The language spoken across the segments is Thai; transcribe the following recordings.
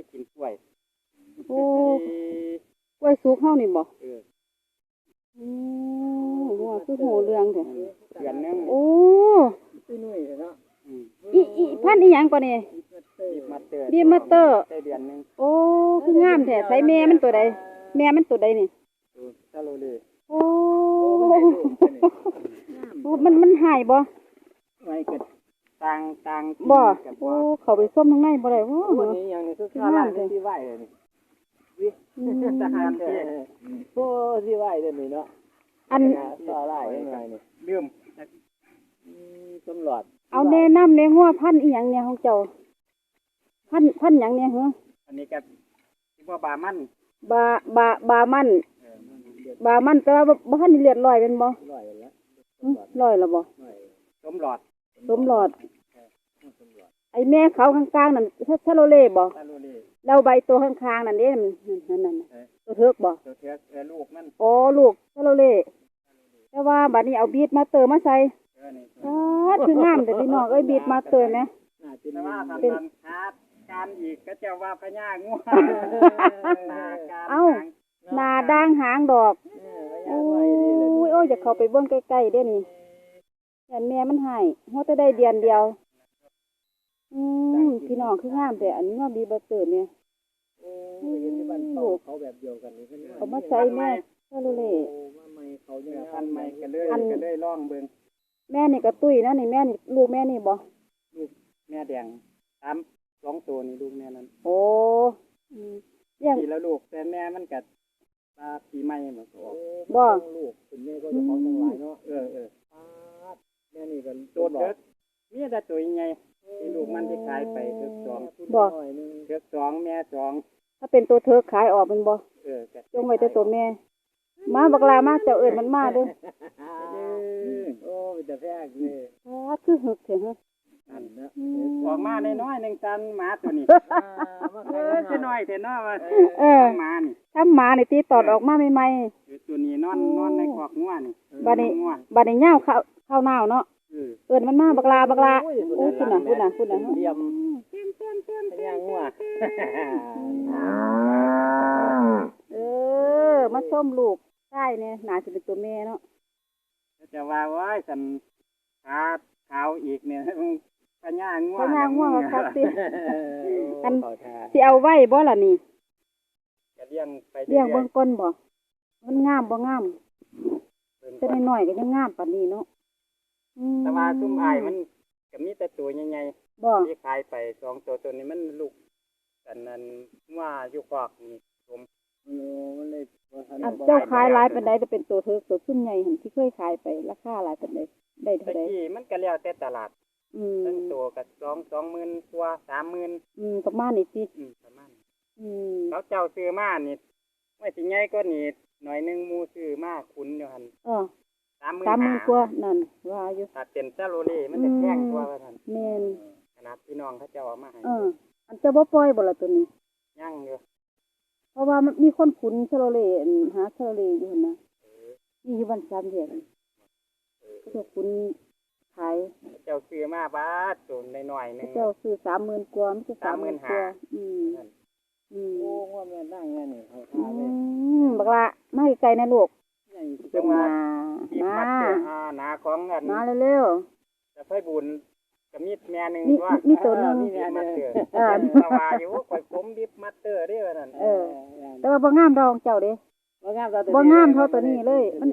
ยกินกล้วยโอ้เอ้ยกล้วยสุกเฮานี่บ่เอออือว่าคือโหเรื่องแท้เดือนหนึงโอ้พี่นุ่ยเนาะอืมอีอีพันธุ์อีหยังก่อนนี่บีบมาเตอร์บีบมาเตอร์ได้เดือนหนึงโอ้คืองามแท้ใส่แม่มันตัวใดแม่มันตัวใดนี่ดูซาโลเลโอ้โอ้มันมันหายบ่ไว้เกิด ต่างต่างบ่กับโอ้เข้าไปส้มข้างในบ่ได้โอ้วันนี้อย่างนี้คือข้าวราดที่ไหวเลยนี่วิอืมทหารเทศโอ้ที่ไหวเดี๋ยวนี้เนาะอันต่อไล่ยังไงนี่ลืมตำรวจเอาแนะนำแน่งัวพันธุ์อีหยังเนี่ยของเจ้า พันธุ์พันธุ์หยังเนี่ยเหรออันนี้ก็ที่ว่าบามันบาบาบามันเออบามันแต่ว่าบ่บ่ทันได้เลือดลอยเป็นบ่ร้อยแล้วหึลอยแล้วบ่ร้อยสมหลอด สมหลอดตำรวจไอ้แม่เขาข้างๆนั่นชะโลเล่บ่ซาโลเลแล้วใบตัวข้างๆนั่นเด้นั่นนั่นนั่นเออตัวเทิกบ่ตัวเทือกเออลูกมันอ๋อลูกชะโลเล่แต่ว่าบัดนี้เอาบีดมาเติมมาใส่เออนี่อ้าคืองามแต่พี่น้องเอ้ยบีดมาเติมแหม น่าจะแต่ว่ามีทำการคาดการอีกก็จะว่าพญางัวหน้าการเอ้าหางหน้าด่างหางดอก เออโอ้ไว้ดีเลย ยโอ้ยอยากเข้าไปเบิ่งใกล้ๆเด้นี่ แต่แม่มันให้หัวแต่ได้เดือนเดียว อืมพี่น้องคืองามแต่อันนี้ว่าบีดมาเติมเนี่ยโอ้ยที่บ้านเขาเขาแบบเดียวกันนี่เพิ่นเอามาใส่แม่ชะโลเล่โอ้มาใหม่เขาเนี่เนื้ยอพันธุ์ใหม่ก็เลยอันก็เลยล่องเบิ่งแม่นี่ก็ตุ้ยนะนี่แม่นี่ลูกแม่นี่บ่ลูกแม่แดงตามสองตัวนี่ลูกแม่นั้นโอ้อืมเลี้ยงปีแล้วลูกแต่แม่มันกัดตาปีใหม่แบบออกบ่ ลูกเป็นแม่ก็จะของทั้งหลายเนาะเออเออ แม่นี่กันตัวเด็กมีแต่ตัวใหญ่ที่ลูกมันที่ขายไปเทือกสองบ่เทือกสองแม่สองถ้าเป็นตัวเธอขายออกเป็นบ่เออกัดจงไว้แต่ตัวแม่ มาบักลามาเจ้าเอิ้นมันมาเด้อโอ้เป็นแต่แพกเลยอ้าคือหึกเถอะ ฮะอันนะอืมออกมาน้อยๆหนึ่งตันหมาตัวนี้เออจะน้อยแต่น้อยว่าเออ หมานี่ถ้าหมานี่ตีตอดออกมาใหม่ อยู่ตัวนี้นอนนอนในคอกงัวนี่ๆบัดนี้ งัวบัดนี้ย่าวเข้าเข้าหนาวเนาะเออเอิ้นมันมาบักลาบักลาโอ้คุณน่ะคุณน่ะคุณน่ะเยี่ยมพญางัวเออ มาส้มลูกใช่เนี่ยน่าสิเป็นตัวแม่เนาะก็จะว่าว่าสันขาขาวอีกเนี่ย พญางัวเพราะย่างง่วงก็คักสิอันขอทาสิเอาไว้บ่ล่ะนี่จะเลี้ยงไปเลี้ยงรื่เบิ่องก้นบ่มันงามบ่งามๆเบิ่งแต่ก่อนน้อยๆก็ยังงามปานนี้เนาะอืแต่ว่าซุ้มอายมันก็มีแต่ตัวใหญ่บ่ๆที่ขายไปสองตัวตัวนี้มันลูกกันนั้นว่าอยู่คอกนี่ผมโอ้มันเลยบ่ทันอันเจ้าขายหลายปานใดจะเป็นตัวเธอตัวซุ่มใหญ่หั่นที่เคยขายไปราคาหลายปานใดได้ตะเท่าใดกี้มันก็แล้วแต่ตลาด อืมตั้งตัวก็สองสองหมื่นกว่าสามหมื่นอืมประมาณนี้สิอืมประมาณนี้อืมเขาเจ้าซื้อมานี่ไม่สิใหญ่ก็นี่หน่อยหนึงหมูซื้อมาคุณอยู่หันเออสามหมื่น30,000กว่านั่นว่าอยู่ถ้าเป็นซาโรเล่มันจะแพงกว่าว่าท่านแม่น ขนาดพี่น้องเขาเจ้าเอามาให้เออ อันเจ้าบ่ปล่อยบ่ล่ะตัวนี้ ย่างอยู่เพราะว่ามันมีคนขุนชะโลเลอั่นหาชะโลเลอยู่หั่นนะนี่อยู่บ้านสามแยกนี่เขาเจ้าขุน ขายเขาเจ้าซื้อมาบาทตัวน้อยๆหนึง เจ้าซื้อสามหมื่นกว่าไม่ใช่สามหมื่นกว่า35,000 อืมอืมโอ้ว่าแม่นั่งแม่นี่เขาอืทาเลยมบักละมาไกลๆนะลูกใหญ่จังหวะมาที่มามัดเจออาหนาของกันมาเร็ว จะค่อยบุญกับมีดแม่หนึงๆมีว่ามีตัวหนึงมีแม่มาเจอเออสวาอยู่ข่อยผมดิบมัตเตอร์เด้อนั่นเออ แต่ว่าบ่งามดอกเจ้าเด้ บ่งามเท่าบ่งามเท่าตัวนี้เลยมัน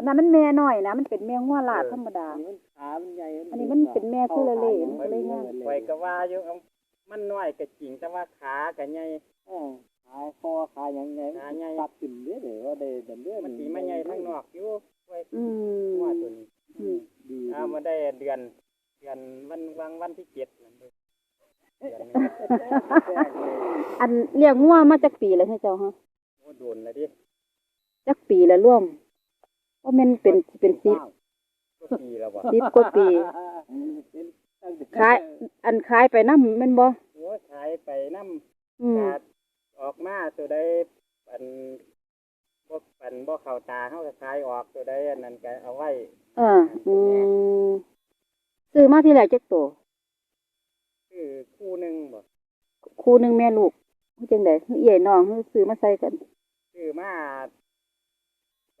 อันนั้นมันแม่น้อยนะมันเป็นแม่งัวลาดธรรมดา มันขามันใหญ่อันนี้มันเป็นแม่ชื่อละเล่มันก็เลยงามข่อยก็ว่าอยู่เอามันน้อยก็จริงแต่ว่าขาก็ใหญ่เออขาคอขาหยังไงขาใหญ่ตับขึ้นเด้อเด้อว่าได้ดันเด้อมันสิมาใหญ่ทั้งนอกอยู่ไว้อืมว่าตัวนี้อืมดีเอามาได้เดือน เดือนวันวางวันที่เจ็ดนั่นเด้อเดือนหนึงอันเลี้ยงงัวมาจักปีแล้วให้เจ้าฮะโอ้โดนแล้วดิจักปีแล้วร่วม ว่ามันเป็นเป็นสิบก็ปีแล้วบ่สิบกว่าปีขายอันขายไปนำแม่นบ่โอ้ขายไปนำอืมกาดออกมาตัวใดปันบ่ปันบ่เข้าตาเฮาก็ขายออกตัวใดอันนั้นก็เอาไว้เอออืมซื้อมาที่แรกจักตัวคือคู่หนึงบ่คู่หนึงแม่ลูกคือจังได๋คือเอี่ยน้องคือซื้อมาใส่กันซื้อมา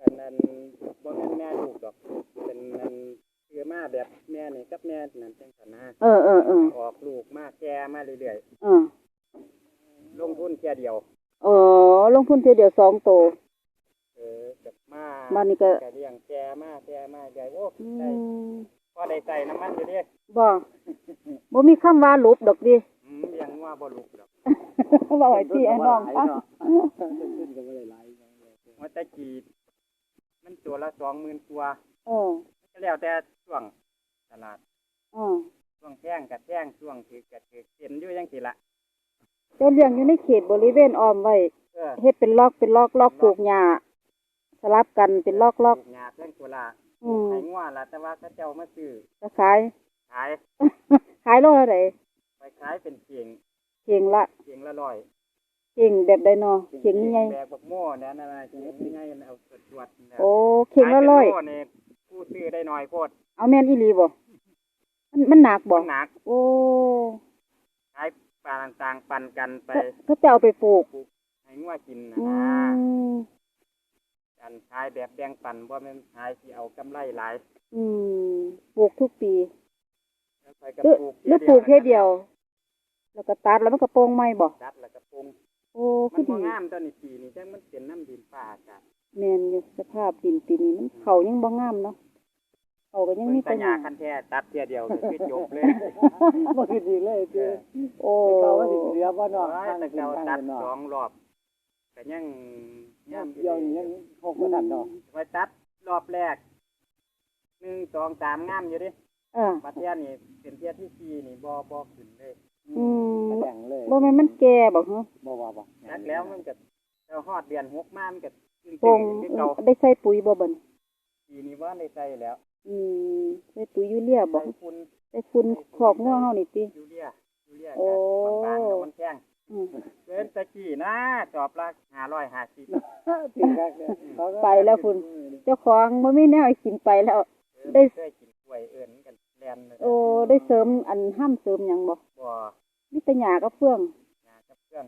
เป็นอันบ่แม่นแม่ลูกดอก เป็นอันซื้อมาแบบแม่นี่กับแม่นั่นจังซั่นนะเออเออเออออกลูกมาแก่มาเรื่อยเออๆลงทุนแค่เดียวอ๋อลงทุนเทียเดียวสองโตเออกับมาบ้านนี้ก็เลี้ยงแก่มาแก่มาใหญ่โอ้อืได้มพอได้ใส่น้ำมันอยู่เดิบ่บ่มีคำว่าหลบดอกดิอืมเลี้ยงว่าบ่ลูกดอกบ่ให้พี่ให้น้องฟังขึ้นก็ไม่ได้หลายว่าแต่กีด มันตัวละสองหมื่นกว่าเออก็แล้วแต่ช่วงตลาดเออช่วงแพงกับแพงช่วงถือกับถือเส้นอยู่ยังสิละเจ้าเลี้ยงอยู่ในเขตบริเวณอ้อมไว้เออเฮ็ดเป็นล็อกเป็นล็อกล็อกปลูกหญ้าสลับกันเป็นล็อกล็อกปลูหญ้าเพื่อนตัวละอืมไห้งัวละแต่ว่าเขาเจ้ามาซื้อจะขาย ขาย ขายโลละไหนไปขายเป็นเข่งเข่งละเข่งละร้อย เข่งแบบใดนอเข่งใหญ่แบกบักโม่เนี่ยนั่นน่ะเข่งใหญ่ๆเอาตรวจๆเนี่ยโอ้เข่งละร้อยขายเป็นโนี่ผู้ซื้อได้น้อยโพดเอาแม่นอีหลีบ่มันมันหนักบ่มันหนักโอ้ขายปลาต่างๆปันกันไปเขาจะเอาไปปลูกให้งัวกินนะอืนะมการขายแบบแบ่งปันบ่แม่นขายที่เอากำไรหลายอืมปลูกทุกปีแล้วไปก็หรือปลูกหรือปลูกแค่เดียว แล้วก็ตัดแล้วมันก็โปร่งไหมบ่ตัดแล้วก็ปรุง โอ้มัคืนอบ่ดีงามตอนนี้ปีนี้จังมันเป็นน้ำดินฟ้าอากาศแม่นอยู่สภาพดินปีนี้มันเขายังบ่งามเนาะเขาก็ยังเพิ่มีนแต่ตะหยาญ้าคันแท้ตัดเทียเดียวก็คือจบเลยบ่คือดีเลยคือโอ้เขาว่าสิเหลือบ่โอ้เนาะยทางแต่ขึ้นเราทางตัดเนาะสองรอบก็ยังงามเดียวนี่ยังหกบ่ทันเนาะไว้ตัดรอบแรกหนึ่งสองสามงามอยู่ดิเออบัดเทียนี่เป็นเทียที่สี่นี่บ่บ่ขึ้นเลย อืมแดงเลยบ่แม่นมันแก่บ่ฮะบ่ว่าบ่ตัดแล้วมันก็เราฮอดเดือนหกมามันก็ขึ้นโป่งคือเอเก่าอได้ใส่ปุ๋ยบ่บัดนี้ปีนี้ว่าได้ใส่แล้ว อืมใส่ปุ๋ยยูเรียบ่ใส่ฝุ่นใส่ฝุ่นคอกงัวเฮานี่ติยูเรียยูเรียโอ้กับบางๆแล้วมันแพงอืมเกินตะกี้นะจอบละห้าร้อยห้าสิบถึงคักเนี่ยเขาก็ไปแล้วคุณ เจ้าของบ่มีแนวให้กินไปแล้ว ได้เคยกินกล้วยเอิญกัน แลนเลยโอ้ได้เสริมอันห้ามเสริมหยังบ่บ่มีแต่หญ้ากับเฟืองยากับเพื่อน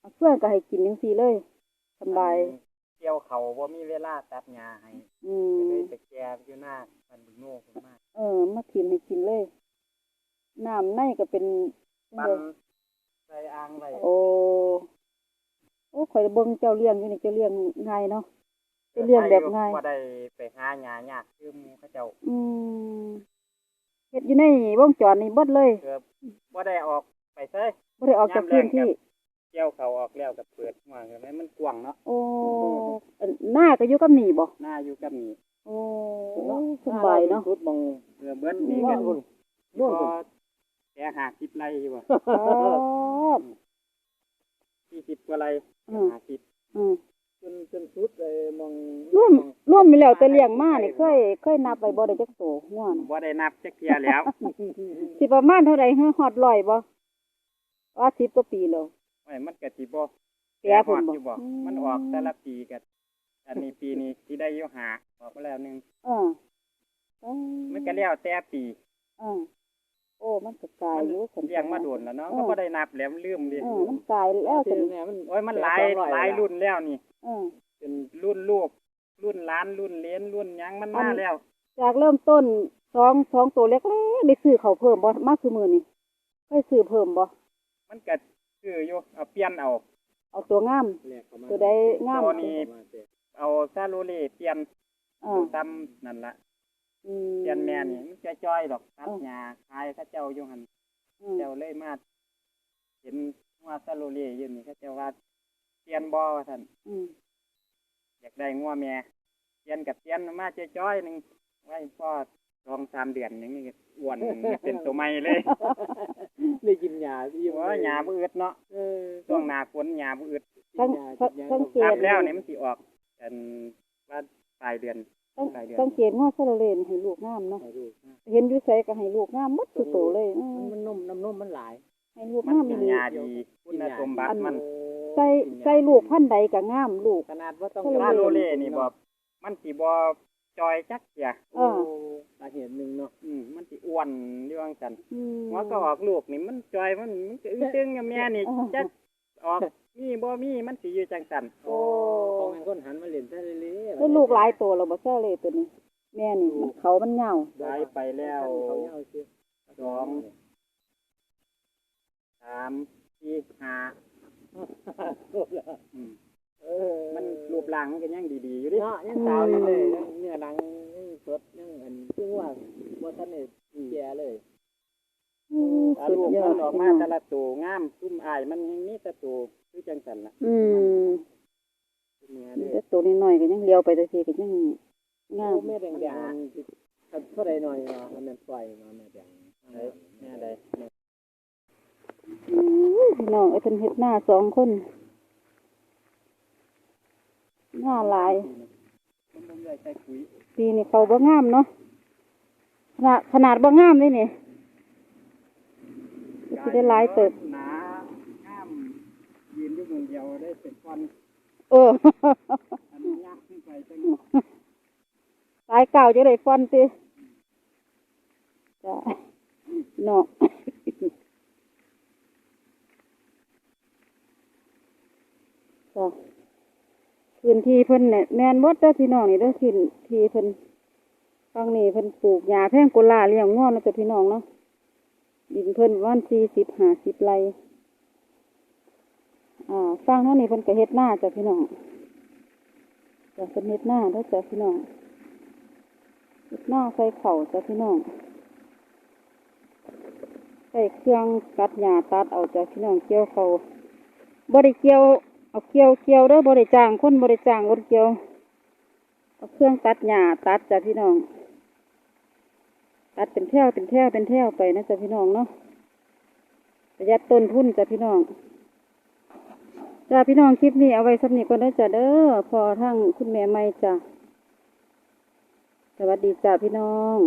เอาเฟืองก็ให้กินจังซี่เลยสำบาย เกี่ยวเขาบ่มีเวลาตัดหญ้าให้อืก็มเลยไปแก่อยู่หน้าพันบุญโน่ขึ้นมาเออ มาถิ่มให้กินเลย น้ำในก็เป็นจังปั้นไดใส่อ่างไว้โอ้โอ้ข่อยเบิ่งเจ้าเลี้ยงอยู่นี่เจ้าเลี้ยงง่ายเนาะเป็นเรื่องแบบง่าย บ่ได้ไปหาหญ้ายากคือหมู่เขาเจ้าอืม เฮ็ดอยู่ในวงจรนี่เบิดเลยเกือบบ่ได้ออกไปใส่บ่ได้ออกจากพื้นที่เกี่ยวเขาออกแล้วก็เปิดหัวกันไหมมันกว้างเนาะโอ้อันหน้าก็อยู่กับนี่บ่หน้าอยู่กับนี่โอ้สบายเนาะสุดมองเรือเบิ้ลนี่นี่ก็ก็นู่นนู่นก็แค่หาสิบไร่อยู่บ่อ๋อสี่สิบกว่าไร่อืมหาสิบอืม จนจนสุดเลยมองรวมรวมไปแล้วแต่เลี้ยงมานี่เคยเคยนับไว้บ่ได้จักโตงัวน่ะบ่ได้นับจักเทียแล้วสิประมาณเท่าใดฮะฮอดร้อยบ่ว่า10กว่าปีแล้วไว้มันก็สิบ่แปรฮพุ่อนดบ่อยู่บ่มันออกแต่ละปีก็อันนี้ปีนี้สิได้อยู่หาออกมาแล้วหนึงเออเออมันก็แล้วแต่ปีเออ โอ้มันก็กลายอยู่สันเลี้ยงมาโดนแล้วเนาะก็บ่ได้นับแล้วลืมดิเออมันกลายแล้วที่สันเนี่ยมันโอ้ยมันหลายหลายรุ่นแล้วนี่เออเป็นรุ่นลูกรุ่นหลานรุ่นเหลนรุ่นหยังมันมาแล้ว จากเริ่มต้นสองสองตัวเล็กๆได้ซื้อเขาวเพิ่มบ่มาคือมือนี่เคยซื้อเพิ่มบ่มันก็คืออยู่เอาเปลี่ยนเอา เอาตัวงามแลกเข้ามาตัวใดงามตัวนี้เอาซาโลเล่เปลี่ยนเอตัอวซ้ำนั่นละอืม เปลี่ยนแม่นี่มันจะจ้อยดอกตัดเออหญ้าขายเขาเจ้าอยู่หันอืมเจ้าเลยมาเห็นว่าซาโลเล่อยู่นี่เขาเจ้าว่าเปลี่ยนบ่ว่าท่านอืมอยากได้งัวแม่เปลี่ยนกับเปลี่ยนมาจะจ้อยหนึงไว้พอสองสามเดือนอย่างนี้ก็อ้วนเป็นตัวใหม่เลยได้กินหญ้าที่ว่าหญ้าบ่อึดเนาะเออช่วงหน้าฝนหญ้าบ่อึดสังสังสังเกครัตบแล้วนี่มันสิออกเป็นว่าปลายเดือน สังปลายเดือนสังเกตว่าซาโลเลนให้ลูกงามเนาะให้ดูเห็นอยู่ไสก็ให้ลูกงามหมดทุกตัวเลยเออมันนุ่มน้ำนุ่มมันหลายให้ลูกมันงามกิอีนหลียาดีคุณสมบัติมัน ใส่ใส่ลูกพันธุ์ใดก็งามลูก ขนาดว่าต้องซาโลเล่นี่บ่มันสิบ่จอยจักเสียเอโอ้อสาเหตุหนึ่งเนาะอืมมันสิอ้วนอยู่จังซั่นอืม หัวก็ออกลูกนี่มันจอยมันมันก็อึ้งตึงกับแม่นี่เออ จักเอออกมีบ่มีมันสิอยู่จังซั่นโอ้ของมันคนหันมาเล่นซะเลยๆได้ลูกหลายตัวแล้วบ่ซาเลยตัวนี้ แม่นี่มันเขามันเหงาหายไปแล้วเขาเอาสิสองสามสี่ห้าอืมเออมันรูปร่างมันก็ยังดีๆอยู่ดิเนาะยังสาวอยู่เลยยังเนื้อหนังยังสดยังอันซึ่งว่าบ่ทันได้แก่เลยอืมถ้า สุดลูกยอมัดนออกพี่มาน้องแต่ละตัวงามซุ่มอายมันยังมีแต่ตัวคือจังซั่นล่ะอืมตัวเมียมีเด้แต่ตัวน้อยๆก็ยังเลี้ยวไปแต่ทีก็ยังงามโอ้แม่แดงๆมันเท่าใดหน่อยเนาะอันนั้นปล่อยมาแม่แดงเอ้ยแม่ใดอืมพี่น้องไอ้เพิ่นเฮ็ดหน้าสองคนหน้าหลาย มันบ่ได้ใส่ปุ๋ยปีนี้เขาบ่งามเนาะขนาดขนาดบ่งามเลยนี่ก็ สิได้หลายเติบ หนางามยืนอยู่หมุงเดียวได้เป็นฟันเออ อันนี้ยากขึ้นไปจังสายเก่าจะได้ฟอนติจ้ะเนาะจ้ะพื้นที่เพิ่นเนี่ยแม่นหมดเด้อพี่น้องนี่เด้อพื้นที่เพิ่นฟังนี่เพิ่นปลูกหญ้าแพงกุหลาเลี้ยงง้อเนาะจ้ะพี่น้องเนาะ ดินเพิ่นประมาณสี่สิบห้าสิบไร่อ่าฟังเท่านี้เพิ่นก็เฮ็ดหน้าจ้ะพี่น้องจ้ะเพิ่นเฮ็ดหน้าเด้อจ้ะพี่น้องเฮ็ดหน้าใส่เข่าจ้ะพี่น้องใส่เครื่องตัดหญ้าตัดเอาจ้ะพี่น้องเกี่ยวเขาบ่ได้เกี่ยวเอาเกี่ยวเกี่ยวเด้อบ่ได้จ้างคนบ่ได้จ้างรถเกี่ยวเอาเครื่องตัดหญ้าตัดจ้ะพี่น้อง ตัดเป็นแถวเป็นแถวเป็นแถวไปนะจ๊ะพี่น้องเนาะประหยัดต้นทุนจ้ะพี่น้องจ้าพี่น้องคลิปนี้เอาไว้สักนิดก่อนได้จ้ะเด้อพอทั้งคุณแม่ไม่จ้ะสวัสดีจ้าพี่น้อง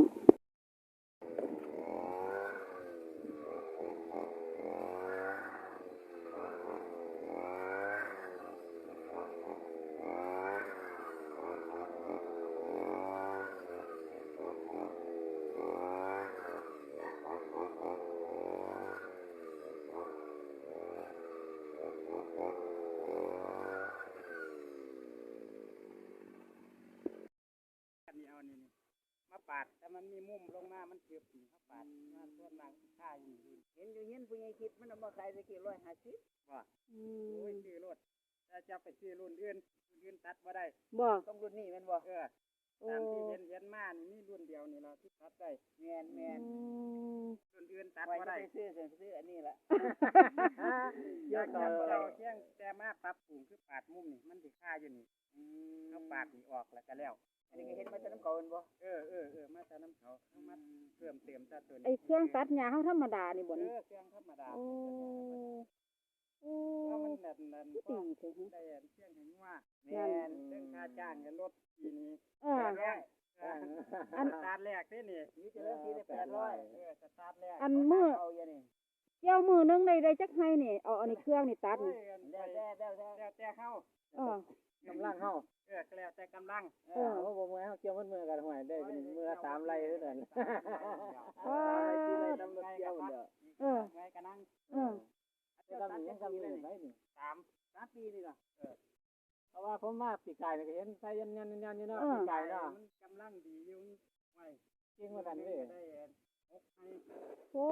มาปาดแต่มันมีมุมลงมา มันเกือบนี่มาปาดมาส่วนล่างค่าอยู่นี่เห็นอยู่เห็นผู้ใหญ่คิดมันเอามาขายตะกี้150ว่าโอ้ยซื้อรถแต่จะไปซื้อรุ่นอื่นรุ่นอื่นตัดบ่ได้บ่ต้องรุ่นนี้แม่นบ่เออโอ้ตามที่เห็นเห็นมานี่มีรุ่นเดียวนี่เราที่ตัดได้แม่นแม่นรุ่นอื่นตัดไว้บ่จะได้ไปซื้อเสียซื้ออันนี้ล่ะอยากตัดบ่ได้เพียงแต่มาปรับปรุงคือปาดมุมนี่มันสิค่าอยู่นี่เขาปาดนี่ออกแล้วก็แล้ว อันนี้ก็เห็นมาจากน้ำเขาแม่นบ่เออเออเออมาแต่น้ำเขาเขามาเพิ่มเติมแต่ตัวนี้ไอเครื่องตัดหญ้าเฮาธรรมดานี่บ่เอนี่อเครื่องธรรมดาโอ้โอ้ เพราะมันนั่นนั่นคือพอดีเถอะฮะได้อันเครื่องให้งัวแม่นเรื่องค่าจ้างกับรถปีนี้เออ แรกเอออันสตาร์ทแรกนี่นี่นี่จะเริ่มที่ได้800เออสตาร์ทแรกอันมือเอาอย่างนี้ เกี่ยวมือนึงได้ได้จักให้นี่เอาอันนี้เครื่องนี่ตัดโอ้นี่ยอันแล้วได้แต่แล้วแต่แล้วแต่เข้าเออ กำลังเฮาเออก็แล้วแต่กำลังเออเขาบอกว่าเฮาเกี่ยวมันมือกันห่วยได้เป็นมือละสามไร่เท่านั้นเออที่ไรนำรถเกี่ยวเด้อเออไงก็นั่งเออจะทำยังทำอยู่ไสนี่สามสามปีนี่ล่ะเออเพราะว่าผมมาปีกายนี่ก็เห็นใส่ยันยันยันอยู่เนาะเออปีกายเนาะมันกำลังดีอยู่ไว้เก่งกว่ากันเด้ได้อันหกให้โอ้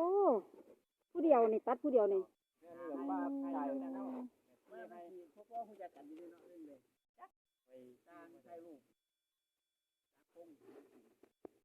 ผู้เดียวนี่ตัดผู้เดียวนี่เนี่ยนี่ก็ป้าปีกายแต่เนาะเนาะไม่ให้พวกพ่อฮู้จักกันอยู่เนาะ ตาใช้ลูกตาคง